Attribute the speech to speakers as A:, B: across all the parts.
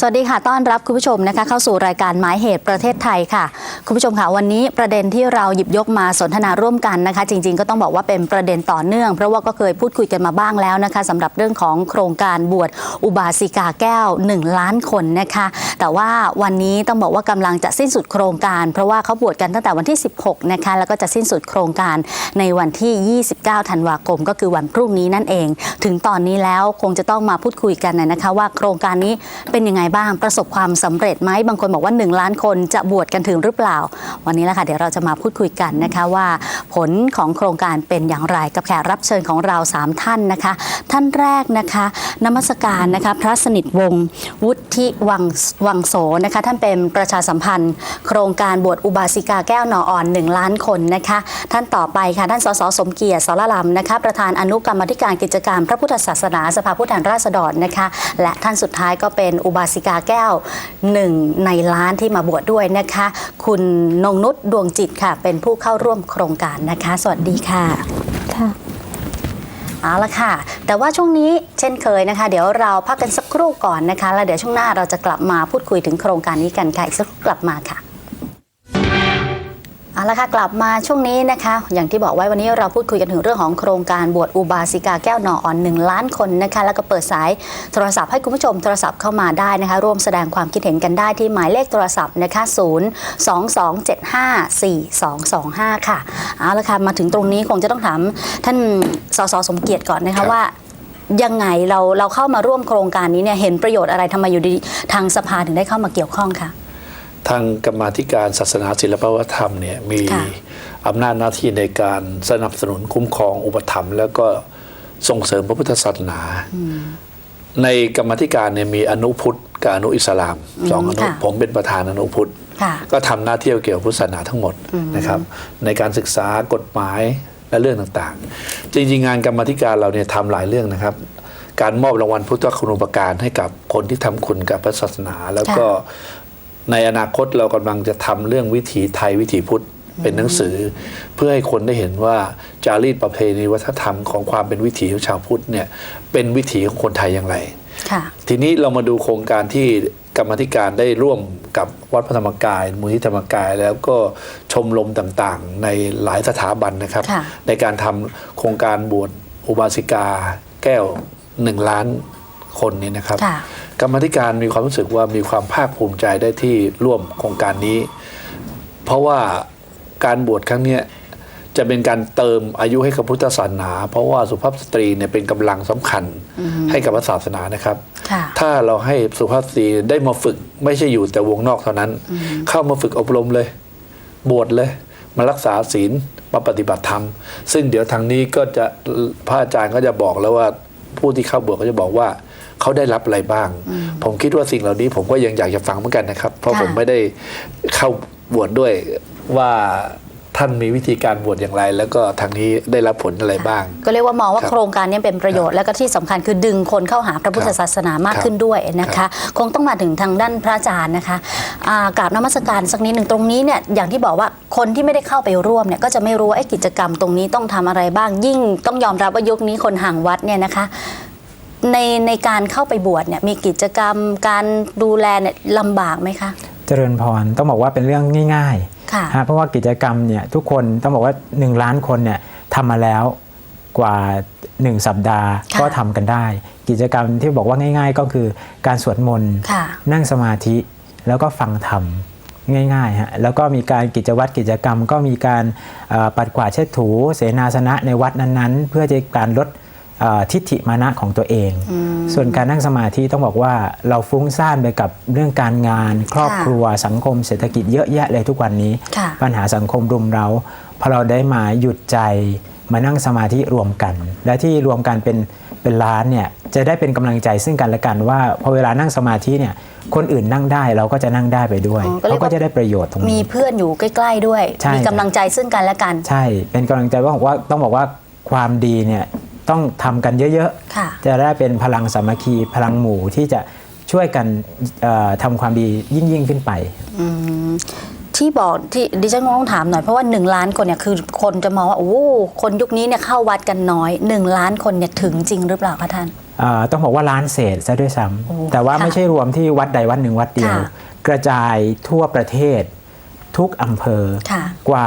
A: สวัสดีค่ะ ต้อนรับคุณผู้ชมนะคะเข้าสู่รายการหมายเหตุประเทศไทยค่ะ คุณผู้ชมค่ะวันนี้ประเด็นที่เราหยิบยกมาสนทนาร่วมกันนะคะ จริง ๆ ก็ต้องบอกว่าเป็นประเด็นต่อเนื่อง เพราะว่าก็เคยพูดคุยกันมาบ้างแล้วนะคะสำหรับเรื่องของโครงการบวชอุบาสิกาแก้ว 1 ล้านคนนะคะ แต่ว่าวันนี้ต้องบอกว่ากำลังจะสิ้นสุดโครงการ เพราะว่าเขาบวชกันตั้งแต่วันที่ 16 นะคะ แล้วก็จะสิ้นสุดโครงการในวันที่ 29 ธันวาคม ก็คือวันพรุ่งนี้นั่นเอง ถึงตอนนี้แล้วคงจะต้องมาพูดคุยกันนะคะ ว่าโครงการนี้เป็นยังไงบ้างประสบความสำเร็จไหมบางคนบอกว่า 1 ล้านคนจะบวชกันถึงหรือเปล่าวันนี้แหละค่ะเดี๋ยวเราจะมาพูดคุยกันนะคะว่า ผลของโครงการเป็นอย่างไรกับแขกรับเชิญของเรา 3 ท่านนะคะ ท่านแรกนะคะนมัสการนะคะพระสนิทวงศ์วุฒิวังวังโสนะคะท่านเป็นประชาสัมพันธ์ โครงการบวชอุบาสิกาแก้วนออ่อน 1 ล้านคนนะคะท่านต่อไปค่ะท่านสสสมเกียรติสรลำนะคะประธานอนุกรรมธิการกิจการพระพุทธศาสนาสภาผู้แทนราษฎรนะคะ และท่านสุดท้ายก็เป็นอุบาสิกาแก้วหนึ่งในล้านที่มาบวชด้วยนะคะ คุณนงนุชดวงจิตค่ะ เป็นผู้เข้าร่วมโครงการนะคะ สวัสดีค่ะ
B: ค่ะ
A: เอาละค่ะ แต่ว่าช่วงนี้เช่นเคยนะคะ เดี๋ยวเราพักกันสักครู่ก่อนนะคะ แล้วเดี๋ยวช่วงหน้าเราจะกลับมาพูดคุยถึงโครงการนี้กันค่ะ อีกสักครู่กลับมาค่ะ เอาละค่ะกลับมาช่วงนี้นะคะ อย่างที่บอกไว้วันนี้เราพูดคุยกันถึงเรื่องของโครงการบวชอุบาสิกาแก้วนออ่อนหนึ่งล้านคนนะคะแล้วก็เปิดสายโทรศัพท์ให้คุณผู้ชมโทรศัพท์เข้ามาได้นะคะ ร่วมแสดงความคิดเห็นกันได้ที่หมายเลขโทรศัพท์นะคะ0 2 2 7 5 4 2 2 5 ค่ะเอาละค่ะมาถึงตรงนี้คงจะต้องถามท่านสสสมเกียรติก่อนนะ
C: ครั
A: คะ
C: บ
A: ว่า ยังไงเราเราเข้ามาร่วมโครงการนี้เนี่ยเห็นประโยชน์อะไรทำไมอยู่ดีๆทางสภาถึงได้เข้ามาเกี่ยวข้องคะ
C: ทางกรรมาธิการศาสนาศิลปวัฒนธรรมเนี่ยมี
A: ค่ะ
C: อำนาจหน้าที่ในการสนับสนุนคุ้มครองอุปถัมภ์แล้วก็ส่งเสริมพระพุทธศาสนา ในกรรมาธิการเนี่ยมีอนุพุทธกับอนุอิสลามสองอนุ
A: ค่ะ
C: ผมเป็นประธานอนุพุทธ
A: ค่ะ
C: ก็ทำหน้าที่เกี่ยวกับพุทธศาสนาทั้งหมดนะครับในการศึกษากฎหมายและเรื่องต่างๆ จริงๆงานกรรมาธิการเราเนี่ยทำหลายเรื่องนะครับ การมอบรางวัลพุทธคุณูปการให้กับคนที่ทำคุณกับพระศาสนา แล้วก็ ในอนาคตเรากำลังจะทำเรื่องวิถีไทยวิถีพุทธเป็นหนังสือ เพื่อให้คนได้เห็นว่าจารีตประเพณีวัฒนธรรมของความเป็นวิถีของชาวพุทธเนี่ยเป็นวิถีของคนไทยอย่างไร
A: ค่ะ
C: ทีนี้เรามาดูโครงการที่กรรมาธิการได้ร่วมกับวัดพระธรรมกาย มูลที่ธรรมกาย แล้วก็ชมรมต่างๆ ในหลายสถาบันนะครับ
A: ค่ะ
C: ในการทำโครงการบวชอุบาสิกาแก้วหนึ่งล้าน คนนี้นะครับ
A: ค่ะ
C: กรรมาธิการมีความรู้สึกว่ามีความภาคภูมิใจได้ที่ร่วมโครงการนี้ เพราะว่าการบวชครั้งเนี้ยจะเป็นการเติมอายุให้กับพุทธศาสนา เพราะว่าสุภาพสตรีเนี่ยเป็นกำลังสำคัญให้กับพระศาสนานะครับ
A: ค่ะ
C: ถ้าเราให้สุภาพสตรีได้มาฝึกไม่ใช่อยู่แต่วงนอกเท่านั้น เข้ามาฝึกอบรมเลย บวชเลย มารักษาศีลมาปฏิบัติธรรม ซึ่งเดี๋ยวทางนี้ก็จะพระอาจารย์ก็จะบอกแล้วว่าผู้ที่เข้าบวชก็จะบอกว่า เขาได้รับอะไรบ้าง ผมคิดว่าสิ่งเหล่านี้ผมก็ยังอยากจะฟังเหมือนกันนะครับ เพราะ
A: ค่ะ
C: ผมไม่ได้เข้าบวชด้วยว่าท่านมีวิธีการบวชอย่างไร แล้วก็ทางนี้ได้รับผลอะไรบ้าง
A: ก็เรียกว่ามองว่า
C: ครับ
A: โครงการนี้เป็นประโยชน์แล้วก็ที่สำคัญคือดึงคนเข้าหาพระพุทธ
C: ครับ
A: ศาสนามาก
C: ครับ
A: ขึ้นด้วยนะ
C: ครั
A: คะ
C: บ
A: คงต้องมาถึงทางด้านพระอาจารย์นะคะอ่ากราบนมัสการสักนิดหนึ่งตรงนี้เนี่ยอย่างที่บอกว่าคนที่ไม่ได้เข้าไปร่วมเนี่ยก็จะไม่รู้ว่าไอ้กิจกรรมตรงนี้ต้องทำอะไรบ้างยิ่งต้องยอมรับว่ายุคนี้คนห่างวัดเนี่ยนะคะ ในในการเข้าไปบวชเนี่ยมีกิจกรรมการดูแลเนี่ยลำบากไหมคะ
B: เจริญพรต้องบอกว่าเป็นเรื่องง่าย
A: ค่ะ
B: ๆฮะเพราะว่ากิจกรรมเนี่ยทุกคนต้องบอกว่า 1 ล้านคนเนี่ยทำมาแล้วกว่า 1 สัปดาห์
A: ค่ะ
B: ก็ทำกันได้ กิจกรรมที่บอกว่าง่าย ๆ ก็คือการสวดมนต์
A: ค่ะ
B: นั่งสมาธิแล้วก็ฟังธรรมง่ายๆฮะแล้วก็มีการกิจวัตรกิจกรรม ก็มีการเอ่อปัดกวาดเช็ดถูเสนาสนะในวัดนั้นๆ เพื่อจะการลดเอ่อ ทิฏฐิมานะของตัวเอง ส่วนการนั่งสมาธิต้องบอกว่าเราฟุ้งซ่านไปกับเรื่องการงาน ครอบครัวสังคมเศรษฐกิจเยอะแยะเลยทุกวันนี้
A: ค่ะ
B: ปัญหาสังคมรุมเราพอเราได้มาหยุดใจมานั่งสมาธิรวมกัน และที่รวมกันเป็นเป็นล้านเนี่ยจะได้เป็นกำลังใจซึ่งกันและกันว่าพอเวลานั่งสมาธิเนี่ยคนอื่นนั่งได้เราก็จะนั่งได้ไปด้วย
A: อ๋อก็เรีย
B: เขา
A: กว่า
B: ก็จะได้ประโยชน์ตรง
A: มี
B: นี้
A: เพื่อนอยู่ใกล้ ๆด้วย
B: ใช่
A: มีกำลังใจซึ่งกันและกัน
B: ใช่เป็นกำลังใจว่าบอกว่าต้องบอกว่าความดีเนี่ย ต้องทำกันเยอะ
A: ค่ะ
B: ๆ จะได้เป็นพลังสามัคคีพลังหมู่ที่จะช่วยกันเอ่อทำความดียิ่งยิ่งๆขึ้นไป
A: อืมทที่บอกที่ดิฉันก็ต้องถามหน่อยเพราะว่า 1 ล้านคนเนี่ยคือคนจะมองว่าโอ้โหคนยุคนี้เนี่ยเข้าวัดกันน้อย 1 ล้านคนเนี่ยถึงจริงหรือเปล่าคะท่าน
B: อ่าต้องบอกว่าล้านเศษซะด้วยซ้
A: โอ้ำ
B: แต่ว่า
A: ค่ะ
B: ไม่ใช่รวมที่วัดใดวัดหนึ่งวัดเดียว
A: ค่ะ
B: กระจายทั่วประเทศทุกอำเภอ
A: ค่ะ
B: กว่า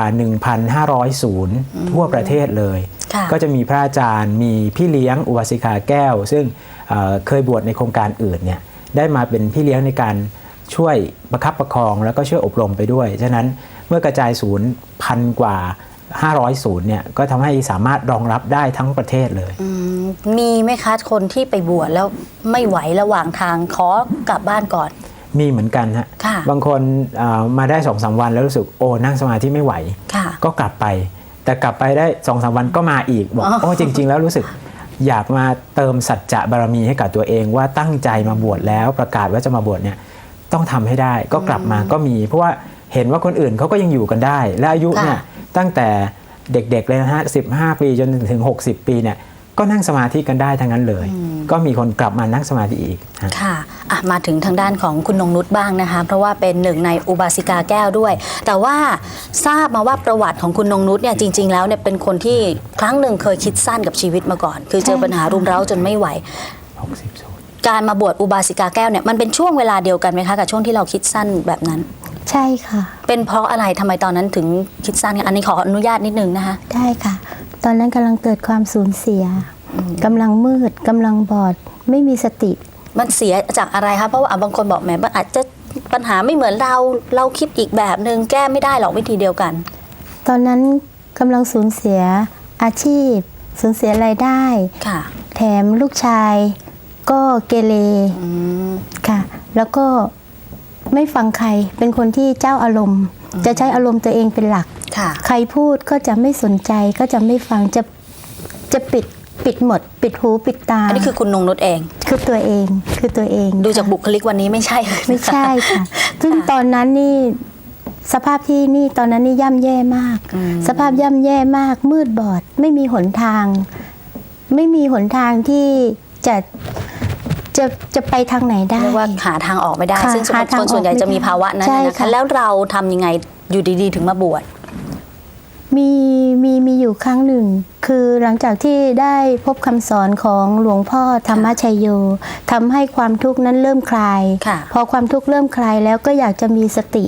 B: 1,500ศูนย์ทั่วประเทศเลย
A: ค่ะ
B: ก็จะมีพระอาจารย์ มีพี่เลี้ยงอุบาสิกาแก้ว ซึ่งเอ่อเคยบวชในโครงการอื่นเนี่ยได้มาเป็นพี่เลี้ยงในการช่วยประคับประคองแล้วก็ช่วยอบรมไปด้วย ฉะนั้นเมื่อกระจายศูนย์พันกว่า 500 ศูนย์เนี่ยก็ทำให้สามารถรองรับได้ทั้งประเทศเลย
A: อืมมีไหมคะคนที่ไปบวชแล้วไม่ไหวระหว่างทางขอกลับบ้านก่อน
B: มีเหมือนกันฮะ
A: ค่ะ
B: บางคนเอ่อมาได้สองสามวันแล้วรู้สึกโอ้นั่งสมาธิไม่ไหว
A: ค่ะ
B: ก็กลับไป แต่กลับไปได้สองสามวันก็มาอีกบอก
A: อ๋อ
B: โอ้จริง ๆ แล้วรู้สึกอยากมาเติมสัจจะบารมีให้กับตัวเองว่าตั้งใจมาบวชแล้วประกาศว่าจะมาบวชเนี่ยต้องทำให้ได้ก็กลับมาก็มี เพราะว่าเห็นว่าคนอื่นเขาก็ยังอยู่กันได้ และอายุเนี่ย
A: ค่ะ
B: ตั้งแต่เด็กๆเลยนะฮะ15ปีจนถึง 60 ปีเนี่ย ก็นั่งสมาธิกันได้ทั้งนั้นเลย ก็มีคนกลับมานั่งสมาธิอีกฮะ
A: ค่ะอะมาถึงทางด้านของคุณนงนุชบ้างนะคะ เพราะว่าเป็นหนึ่งในอุบาสิกาแก้วด้วย แต่ว่าทราบมาว่าประวัติของคุณนงนุชเนี่ยจริง ๆ แล้วเนี่ยเป็นคนที่ครั้งหนึ่งเคยคิดสั้นกับชีวิตมาก่อน คือเจอปัญหารุมเร้าจนไม่ไหว
B: 60ศูนย์
A: การมาบวชอุบาสิกาแก้วเนี่ยมันเป็นช่วงเวลาเดียวกันไหมคะกับช่วงที่เราคิดสั้นแบบนั้น
D: ใช่ค่ะ
A: เป็นเพราะอะไรทำไมตอนนั้นถึงคิดสั้นกันอันนี้ขออนุญาตนิดนึงนะคะ
D: ได้ค่ะ ตอนนั้นกำลังเกิดความสูญเสียกำลังมืดกำลังบอด ไม่มีสติ
A: มันเสียจากอะไรคะเพราะว่าอะบางคนบอกแหมมันอาจจะปัญหาไม่เหมือนเราเราคิดอีกแบบหนึ่งแก้ไม่ได้หรอกวิธีเดียวกัน
D: ตอนนั้นกำลังสูญเสียอาชีพ สูญเสียรายได้
A: ค่ะ
D: แถมลูกชายก็เกเร
A: อืม
D: ค่ะ แล้วก็ ไม่ฟังใครเป็นคนที่เจ้าอารมณ์ จะใช้อารมณ์ตัวเองเป็นหลัก
A: ค่ะ
D: ใครพูดก็จะไม่สนใจก็จะไม่ฟังจะจะปิดปิดหมด ปิดหูปิดตา
A: อันนี้คือคุณนงนุชเอง
D: คือตัวเองคือตัวเอง
A: ดูจาก
D: ค่ะ
A: บุคลิกวันนี้ไม่ใช่เลยนะคะ
D: ไม่ใช่ค่ะ ซึ่งตอนนั้นนี่สภาพที่นี่ตอนนั้นนี่ย่ำแย่มาก
A: อืม
D: สภาพย่ำแย่มาก มืดบอด ไม่มีหนทาง ไม่มีหนทางที่จะ จะจะไปทางไหนได้
A: เรียกว่าหาทางออกไม่ได้
D: ค่ะ
A: ซึ่ง
D: หาทาง
A: คนส่วนใหญ่
D: ออกไม่
A: จะมี
D: ได้
A: ภาวะนั้น
D: ใช่
A: น่ะนะคะ
D: ค่ะ
A: แล้วเราทำยังไงอยู่ดีๆ ถึงมาบวช
D: มีมีมีอยู่ครั้งหนึ่ง คือหลังจากที่ได้พบคำสอนของหลวงพ่อธรรมชัยโยทำให้ความทุกข์นั้นเริ่มคลาย
A: ค่ะ
D: พอความทุกข์เริ่มคลายแล้วก็อยากจะมีสติ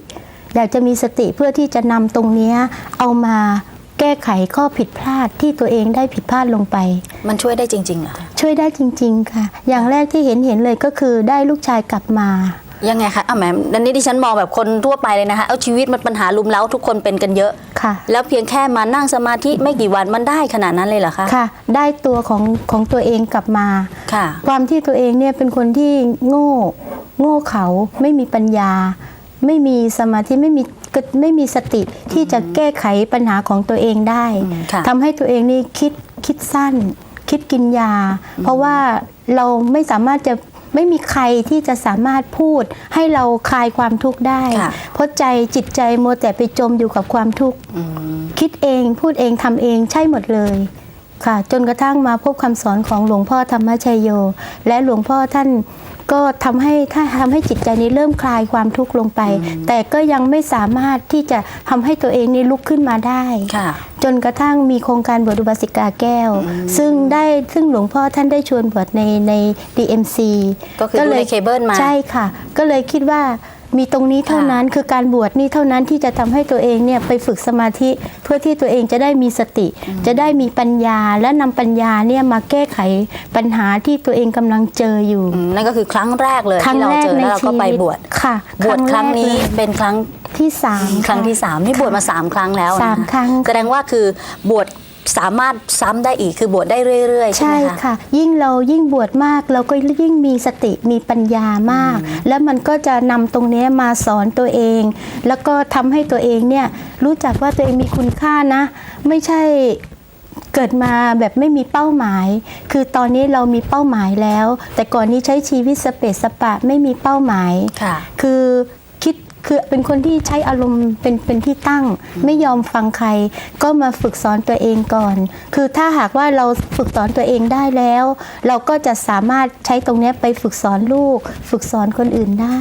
D: อยากจะมีสติเพื่อที่จะนำตรงเนี้ยเอามาแก้ไขข้อผิดพลาดที่ตัวเองได้ผิดพลาดลงไป
A: มันช่วยได้จริงๆเหรอคะ
D: ช่วยได้จริง ๆ ค่ะ อย่างแรกที่เห็นเห็นเลยก็คือได้ลูกชายกลับมา
A: ยังไงคะอะแหมอันนี้ดิฉันมองแบบคนทั่วไปเลยนะคะ เอาชีวิตมันปัญหาลุมเล้าทุกคนเป็นกันเยอะ
D: ค่ะ
A: แล้วเพียงแค่มานั่งสมาธิไม่กี่วันมันได้ขนาดนั้นเลยเหรอคะ
D: ค่ะ ได้ตัวของของตัวเองกลับมา
A: ค่ะ
D: ความที่ตัวเองเนี่ยเป็นคนที่โง่ โง่เขาไม่มีปัญญา ไม่มีสมาธิไม่มีกไม่มีสติที่จะแก้ไขปัญหาของตัวเองได้
A: อืมค่ะ
D: ทำให้ตัวเองนี่คิดคิดสั้น คิดกินยา เพราะว่าเราไม่สามารถจะไม่มีใครที่จะสามารถพูดให้เราคลายความทุกข์ได้
A: ค่ะ
D: เพราะใจจิตใจมัวแต่ไปจมอยู่กับความทุกข์
A: อืม
D: คิดเองพูดเองทำเองใช่หมดเลยค่ะ จนกระทั่งมาพบคำสอนของหลวงพ่อธรรมชัยโย และหลวงพ่อท่าน ก็ทำให้ถ้าทำให้จิตใจนี้เริ่มคลายความทุกข์ลงไป แต่ก็ยังไม่สามารถที่จะทำให้ตัวเองนี้ลุกขึ้นมาได้
A: ค่ะ
D: จนกระทั่งมีโครงการบวชอุบาสิกาแก้ว ซึ่งได้ซึ่งหลวงพ่อท่านได้ชวนบวชในใน DMC
A: ก็คือดูในเคเบิลมา
D: ใช่ค่ะ ก็เลยคิดว่า มีตรงนี้เท่านั้นคือการบวชนี่เท่านั้นที่จะทำให้ตัวเองเนี่ยไปฝึกสมาธิเพื่อที่ตัวเองจะได้มีสติ จะได้มีปัญญาและนำปัญญาเนี่ยมาแก้ไขปัญหาที่ตัวเองกำลังเจออยู่
A: อืมนั่นก็คือครั้งแรกเลย
D: ครั้ง
A: ที่เรา
D: แรก
A: เจอ
D: ใน
A: แล้วเรา
D: ชี
A: ก็ไป
D: วิต
A: บวช
D: ค่ะ
A: บวชครั้งนี้
D: แรกเลย
A: เป็นครั้ง
D: ที่สาม
A: ครั้งที่ะสามนี่บวชมาสามครั้งแล้วนะ
D: สามครั้ง
A: แสดงว่าคือบวช สามารถซ้ำได้อีกคือบวชได้เรื่อย ๆ ใช่
D: ใช่
A: ไหมคะ
D: ค่ะ ยิ่งเรายิ่งบวชมากเราก็ยิ่งมีสติมีปัญญามาก แล้วมันก็จะนำตรงเนี้ยมาสอนตัวเอง แล้วก็ทำให้ตัวเองเนี่ยรู้จักว่าตัวเองมีคุณค่านะ ไม่ใช่เกิดมาแบบไม่มีเป้าหมาย คือตอนนี้เรามีเป้าหมายแล้ว แต่ก่อนนี้ใช้ชีวิตสเปซสปะไม่มีเป้าหมาย
A: ค่ะ
D: คือ คิดคือเป็นคนที่ใช้อารมณ์เป็นเป็นที่ตั้ง ไม่ยอมฟังใคร ก็มาฝึกสอนตัวเองก่อน คือถ้าหากว่าเราฝึกสอนตัวเองได้แล้ว เราก็จะสามารถใช้ตรงเนี้ยไปฝึกสอนลูก ฝึกสอนคนอื่นได้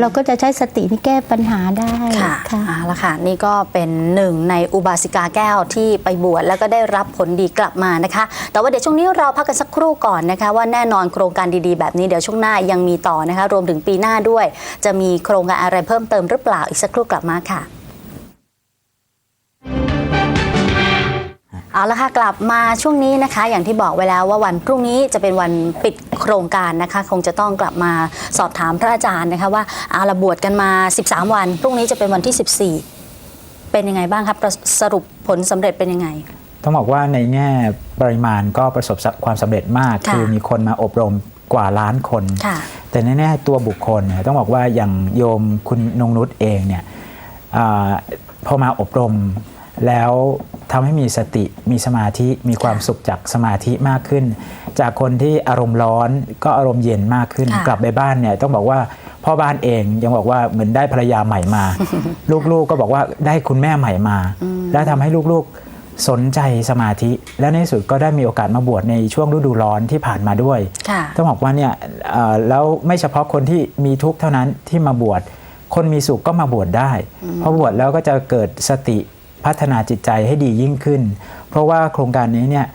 D: เราก็จะใช้สตินี่แก้ปัญหาได้
A: ค่ะ
D: ค่ะ
A: เอาละค่ะนี่ก็เป็นหนึ่งในอุบาสิกาแก้วที่ไปบวชแล้วก็ได้รับผลดีกลับมานะคะ แต่ว่าเดี๋ยวช่วงนี้เราพักกันสักครู่ก่อนนะคะ ว่าแน่นอนโครงการดีๆ แบบนี้เดี๋ยวช่วงหน้ายังมีต่อนะคะ รวมถึงปีหน้าด้วย จะมีโครงการอะไรเพิ่มเติมหรือเปล่าอีกสักครู่กลับมาค่ะเอาละค่ะกลับมาช่วงนี้นะคะ อย่างที่บอกไว้แล้วว่าวันพรุ่งนี้จะเป็นวันปิดโครงการนะคะ คงจะต้องกลับมาสอบถามพระอาจารย์นะคะว่าเอาละบวชกันมา 13 วัน พรุ่งนี้จะเป็นวันที่ 14 เป็นยังไงบ้างครับประสรุปผลสำเร็จเป็นยังไง
B: ต้องบอกว่าในแง่ปริมาณก็ประสบความสำเร็จมาก
A: ค่ะ
B: คือมีคนมาอบรมกว่าล้านคน
A: ค่ะ
B: แต่แน่ๆตัวบุคคลเนี่ยต้องบอกว่าอย่างโยมคุณนงนุชเองเนี่ยอาพอมาอบรมแล้วทำให้มีสติมีสมาธิมีความสุขจากสมาธิมากขึ้น จากคนที่อารมณ์ร้อนก็อารมณ์เย็นมากขึ้น
A: ค่ะ
B: กลับไปบ้านเนี่ยต้องบอกว่าพ่อบ้านเองยังบอกว่าเหมือนได้ภรรยาใหม่มา ลูกๆก็บอกว่าได้คุณแม่ใหม่มา แล้วทำให้ลูกๆ สนใจสมาธิ และในที่สุดก็ได้มีโอกาสมาบวชในช่วงฤดูร้อนที่ผ่านมาด้วย
A: ค่ะ
B: ต้องบอกว่าเนี่ยเอ่อแล้วไม่เฉพาะคนที่มีทุกข์เท่านั้นที่มาบวชคนมีสุขก็มาบวชได้เพราะบวชแล้วก็จะเกิดสติพัฒนาจิตใจให้ดียิ่งขึ้น เพราะว่าโครงการนี้เนี่ย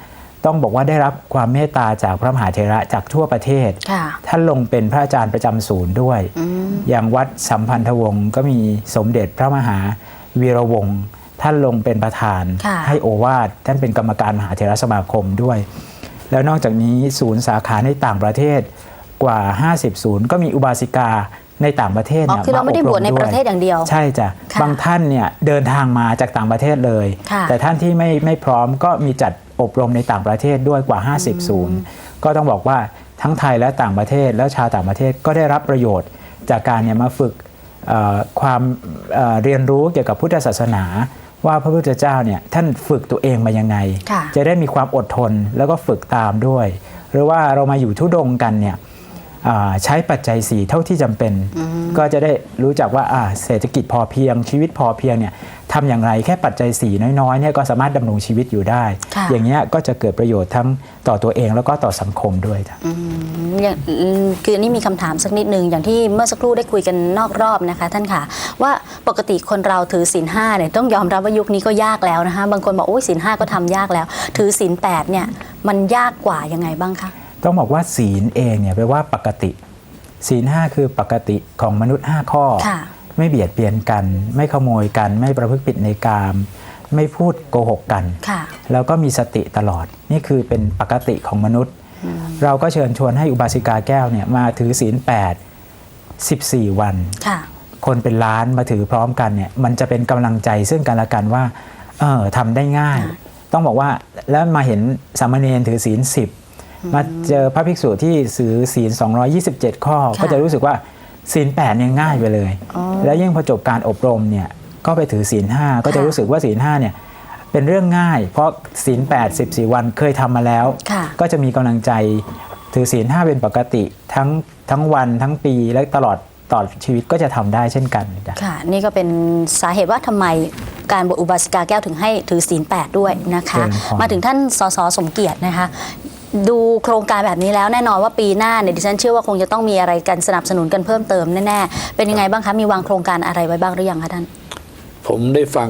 B: ต้องบอกว่าได้รับความเมตตาจากพระมหาเถระจากทั่วประเทศ
A: ค่ะ
B: ท่านลงเป็นพระอาจารย์ประจำศูนย์ด้วยอย่างวัดสัมพันธวงศ์ก็มีสมเด็จพระมหาวีระวงศ์ ท่านลงเป็นประธาน
A: ค่ะ
B: ให้โอวาทท่านเป็นกรรมการมหาเถรสมาคมด้วย แล้วนอกจากนี้ศูนย์สาขาในต่างประเทศกว่า 50 ศูนย์ก็มีอุบาสิกาในต่างประเทศ
A: อ๋อ
B: นี่ย
A: คือเราไม่ได้
B: อบ
A: วชใน
B: ด้
A: ประเทศอย่างเดียว
B: ใช่จ้ะ
A: ค่ะ
B: บางท่านเนี่ยเดินทางมาจากต่างประเทศเลย
A: ค่ะ
B: แต่ท่านที่ไม่ไม่พร้อมก็มีจัดอบรมในต่างประเทศด้วยกว่า 50 ศูนย์ก็ต้องบอกว่าทั้งไทยและต่างประเทศแล้วชาวต่างประเทศก็ได้รับประโยชน์ จากการเนี่ยมาฝึกเอ่อความเอ่อเรียนรู้เกี่ยวกับพุทธศาสนา ว่าพระพุทธเจ้าเนี่ยท่านฝึกตัวเองมายังไง
A: ค่ะ
B: จะได้มีความอดทนแล้วก็ฝึกตามด้วย หรือว่าเรามาอยู่ทุดงค์กันเนี่ยอ่า ใช้ปัจจัยสีเท่าที่จำเป็น ก็จะได้รู้จักว่าอ่าเศรษฐกิจพอเพียงชีวิตพอเพียงเนี่ยทำอย่างไรแค่ปัจจัยสีน้อยๆเนี่ยก็สามารถดำรงชีวิตอยู่ได้
A: ค่ะ
B: อย่างเงี้ยก็จะเกิดประโยชน์ทั้งต่อตัวเองแล้วก็ต่อสังคมด้วยจ้ะ
A: อืมอย่างอืมคืออันนี้มีคำถามสักนิดหนึ่งอย่างที่เมื่อสักครู่ได้คุยกันนอกรอบนะคะ ท่านค่ะ ว่าปกติคนเราถือศีลห้าเนี่ยต้องยอมรับว่ายุคนี้ก็ยากแล้วนะคะบางคนบอกโอ้ยศีลห้าก็ทำยากแล้ว ถือศีลแปดเนี่ยมันยากกว่ายังไงบ้างคะ
B: ต้องบอกว่าศีลเองเนี่ยแปลว่าปกติ ศีลห้าคือปกติของมนุษย์ 5 ข้อ
A: ค่ะ
B: ไม่เบียดเบียนกัน ไม่ขโมยกัน ไม่ประพฤติผิดในกาม ไม่พูดโกหกกัน
A: ค่ะ
B: แล้วก็มีสติตลอด นี่คือเป็นปกติของมนุษย์ เราก็เชิญชวนให้อุบาสิกาแก้วเนี่ยมาถือศีล 8 14 วัน
A: ค่ะ
B: คนเป็นล้านมาถือพร้อมกันเนี่ยมันจะเป็นกำลังใจซึ่งกันและกันว่าเออทำได้ง่าย
A: ค่ะ
B: ต้องบอกว่าแล้วมาเห็นสามเณรถือศีล10 มาเจอพระภิกษุที่ถือศีล 227 ข้อ
A: ค่ะ
B: ก็จะรู้สึกว่าศีล8เนี่ยง่ายไปเลย
A: อ๋อ
B: แล้วยิ่งพอจบการอบรมเนี่ยก็ไปถือศีล5ก็จะ
A: ค่ะ
B: รู้สึกว่าศีล5เนี่ยเป็นเรื่องง่าย เพราะศีล8 14วันเคยทำมาแล้ว
A: ค่ะ
B: ก็จะมีกำลังใจถือศีล5เป็นปกติทั้งทั้งวันทั้งปีและตลอดต่อชีวิตก็จะทำได้เช่นกันจ้ะ
A: ค่ะ นี่ก็เป็นสาเหตุว่าทำไมการบวชอุบาสิกาแก้วถึงให้ถือศีลแปดด้วยนะคะ
B: เจริญพร
A: มาถึงท่านสสสมเกียรตินะคะ ดูโครงการแบบนี้แล้วแน่นอนว่าปีหน้าเนี่ยดิฉันเชื่อว่าคงจะต้องมีอะไรกันสนับสนุนกันเพิ่มเติมแน่ๆ เป็นยังไงบ้างคะ มีวางโครงการอะไรไว้บ้างหรือยังคะท่าน
C: ผมได้ฟัง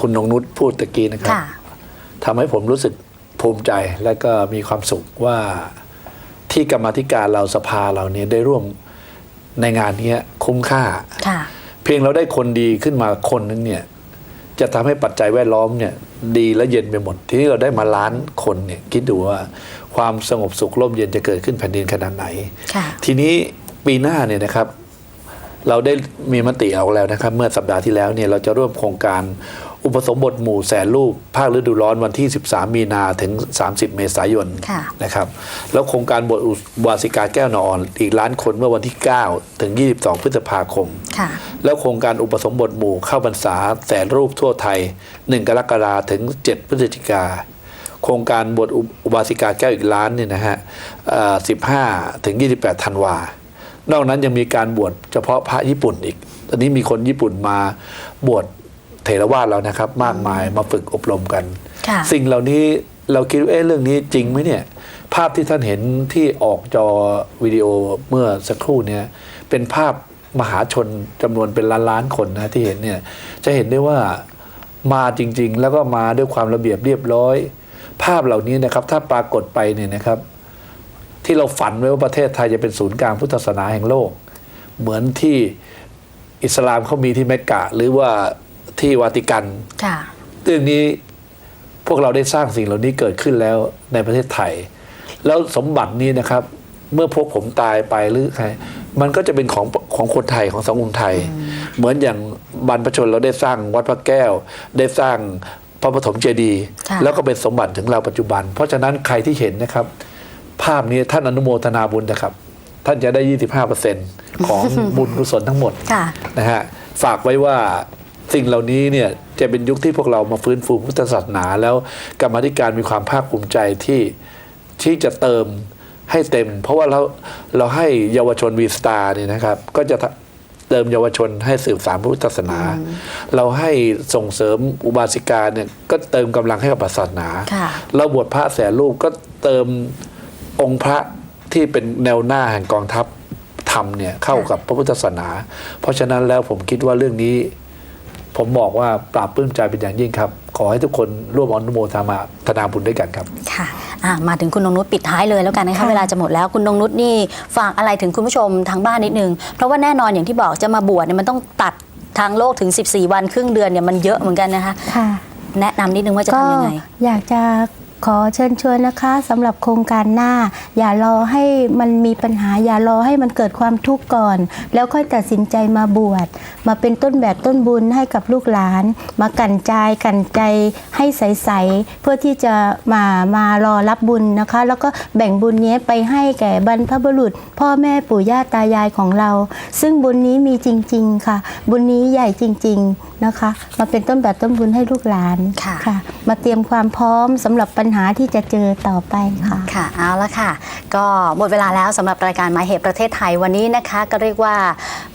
C: คุณนงนุชพูดตะกี้นะครับ
A: ค่ะ
C: ทำให้ผมรู้สึกภูมิใจและก็มีความสุขว่าที่กรรมาธิการเราสภาเราเนี่ยได้ร่วมในงานเนี้ยคุ้มค่า
A: ค่ะ
C: เพียงเราได้คนดีขึ้นมาคนนึงเนี่ย จะทำให้ปัจจัยแวดล้อมเนี่ยดีและเย็นไปหมด ทีนี้เราได้มาล้านคนเนี่ยคิดดูว่าความสงบสุขร่มเย็นจะเกิดขึ้นแผ่นดินขนาดไหน
A: ค่ะ
C: ทีนี้ปีหน้าเนี่ยนะครับ เราได้มีมติออกแล้วนะครับ เมื่อสัปดาห์ที่แล้วเนี่ยเราจะร่วมโครงการ อุปสมบทหมู่แสนรูป ภาคฤดูร้อนวันที่ 13 มีนาถึง 30 เมษายน
A: ค่ะ
C: นะครับ แล้วโครงการบทอุบาสิกาแก้วนอนอีกล้านคนเมื่อวันที่ 9 ถึง 22 พฤษภาคม
A: ค่ะ
C: แล้วโครงการอุปสมบทหมู่เข้าพรรษาแสนรูปทั่วไทย 1 กรกฎาคมถึง 7 พฤศจิกาโครงการบทอุบาสิกาแก้วอีกล้านเนี่ยนะฮะเอ่อ15 ถึง 28 ธันวา นอกนั้นยังมีการบวชเฉพาะพระญี่ปุ่นอีก ตอนนี้มีคนญี่ปุ่นมาบวช เถรวาทแล้วนะครับ มากมายมาฝึกอบรมกัน
A: ค่ะ
C: สิ่งเหล่านี้เราคิดว่าเอ๊ะเรื่องนี้จริงไหมเนี่ย ภาพที่ท่านเห็นที่ออกจอวิดีโอเมื่อสักครู่เนี่ยเป็นภาพมหาชนจำนวนเป็นล้านล้านๆคนนะที่เห็นเนี่ยจะเห็นได้ว่ามาจริง ๆ แล้วก็มาด้วยความระเบียบเรียบร้อย ภาพเหล่านี้นะครับ ถ้าปรากฏไปเนี่ยนะครับ ที่เราฝันไว้ว่าประเทศไทยจะเป็นศูนย์กลางพุทธศาสนาแห่งโลก เหมือนที่อิสลามเขามีที่เมกกะ หรือว่า ที่วาติกัน
A: ค่ะ
C: เรื่องนี้พวกเราได้สร้างสิ่งเหล่านี้เกิดขึ้นแล้วในประเทศไทย แล้วสมบัตินี้นะครับ เมื่อพวกผมตายไปหรือใครมันก็จะเป็นของของคนไทยของสังคมไทย เหมือนอย่างบรรพชนเราได้สร้างวัดพระแก้ว ได้สร้างพระปฐมเจดีย์
A: ค่ะ
C: แล้วก็เป็นสมบัติถึงเราปัจจุบัน เพราะฉะนั้นใครที่เห็นนะครับ ภาพนี้ท่านอนุโมทนาบุญนะครับ ท่านจะได้ 25%ของบุญกุศลทั้งหมด
A: ค่ะ
C: นะฮะฝากไว้ว่า สิ่งเหล่านี้เนี่ยจะเป็นยุคที่พวกเรามาฟื้นฟูพุทธศาสนา แล้วกรรมาธิการมีความภาคภูมิใจที่ที่จะเติมให้เต็ม เพราะว่าเราเราให้เยาวชนวีสตาร์เนี่ยนะครับ ก็จะเติมเยาวชนให้สืบสานพุทธศาสนา เราให้ส่งเสริมอุบาสิกาเนี่ยก็เติมกำลังให้กับศาสนา
A: ค่ะ
C: เราบวชพระแสนรูปก็เติมองค์พระที่เป็นแนวหน้าแห่งกองทัพธรรมเนี่ยเข้ากับพระพุทธศาสนา เพราะฉะนั้นแล้วผมคิดว่าเรื่องนี้ ผมบอกว่าปราบปลื้มใจเป็นอย่างยิ่งครับ ขอให้ทุกคนร่วมอนุโมทนาธนาบุญด้วยกันครับ
A: ค่ะอะมาถึงคุณนงนุชปิดท้ายเลยแล้วกันนะคะ
D: ค่ะ
A: เวลาจะหมดแล้วคุณนงนุชนี่ฝากอะไรถึงคุณผู้ชมทางบ้านนิดนึง เพราะว่าแน่นอนอย่างที่บอกจะมาบวชเนี่ยมันต้องตัดทางโลกถึง 14 วันครึ่งเดือนเนี่ยมันเยอะเหมือนกันนะคะ
D: ค่ะ
A: แนะนำนิดนึงว่าจะ
D: ก็
A: ทำยังไง
D: อยากจะ ขอเชิญชวนนะคะสำหรับโครงการหน้า อย่ารอให้มันมีปัญหา อย่ารอให้มันเกิดความทุกข์ก่อน แล้วค่อยตัดสินใจมาบวชมาเป็นต้นแบบต้นบุญให้กับลูกหลาน มากันใจกันใจให้ใสๆเพื่อที่จะมามารอรับบุญนะคะ แล้วก็แบ่งบุญนี้ไปให้แก่บรรพบุรุษ พ่อแม่ปู่ย่าตายายของเรา ซึ่งบุญนี้มีจริง ๆค่ะ บุญนี้ใหญ่จริง ๆนะคะ มาเป็นต้นแบบต้นบุญให้ลูกหลาน
A: ค่ะ
D: มาเตรียมความพร้อมสำหรับปัญหาหาที่จะเจอต่อไปค่ะ
A: ค่ะเอาละค่ะ ก็หมดเวลาแล้วสำหรับรายการหมายเหตุประเทศไทยวันนี้นะคะ ก็เรียกว่า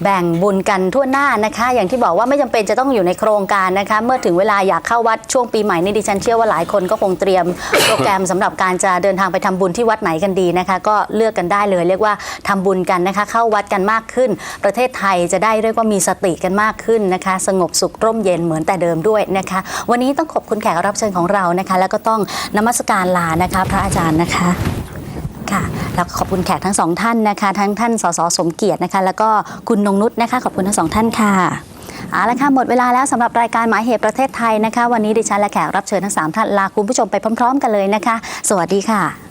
A: แบ่งบุญกันทั่วหน้านะคะ อย่างที่บอกว่าไม่จำเป็นจะต้องอยู่ในโครงการนะคะ เมื่อถึงเวลาอยากเข้าวัดช่วงปีใหม่นี่ดิฉันเชื่อว่าหลายคนก็คงเตรียมโปรแกรมสำหรับการจะเดินทางไปทำบุญที่วัดไหนกันดีนะคะ ก็เลือกกันได้เลย เรียกว่าทำบุญกันนะคะ เข้าวัดกันมากขึ้น ประเทศไทยจะได้เรียกว่ามีสติกันมากขึ้นนะคะ สงบสุขร่มเย็นเหมือนแต่เดิมด้วยนะคะ วันนี้ต้องขอบคุณแขกรับเชิญของเรานะคะ แล้วก็ต้องนมัสการลานะคะ พระอาจารย์นะคะค่ะแล้วขอบคุณแขกทั้งสองท่านนะคะ ทั้งท่านสสสมเกียรตินะคะ แล้วก็คุณนงนุษนะคะ ขอบคุณทั้งสองท่านค่ะเอาละค่ะหมดเวลาแล้วสำหรับรายการหมายเหตุประเทศไทยนะคะ วันนี้ดิฉันและแขกรับเชิญทั้งสามท่านลาคุณผู้ชมไปพร้อม ๆ กันเลยนะคะ สวัสดีค่ะ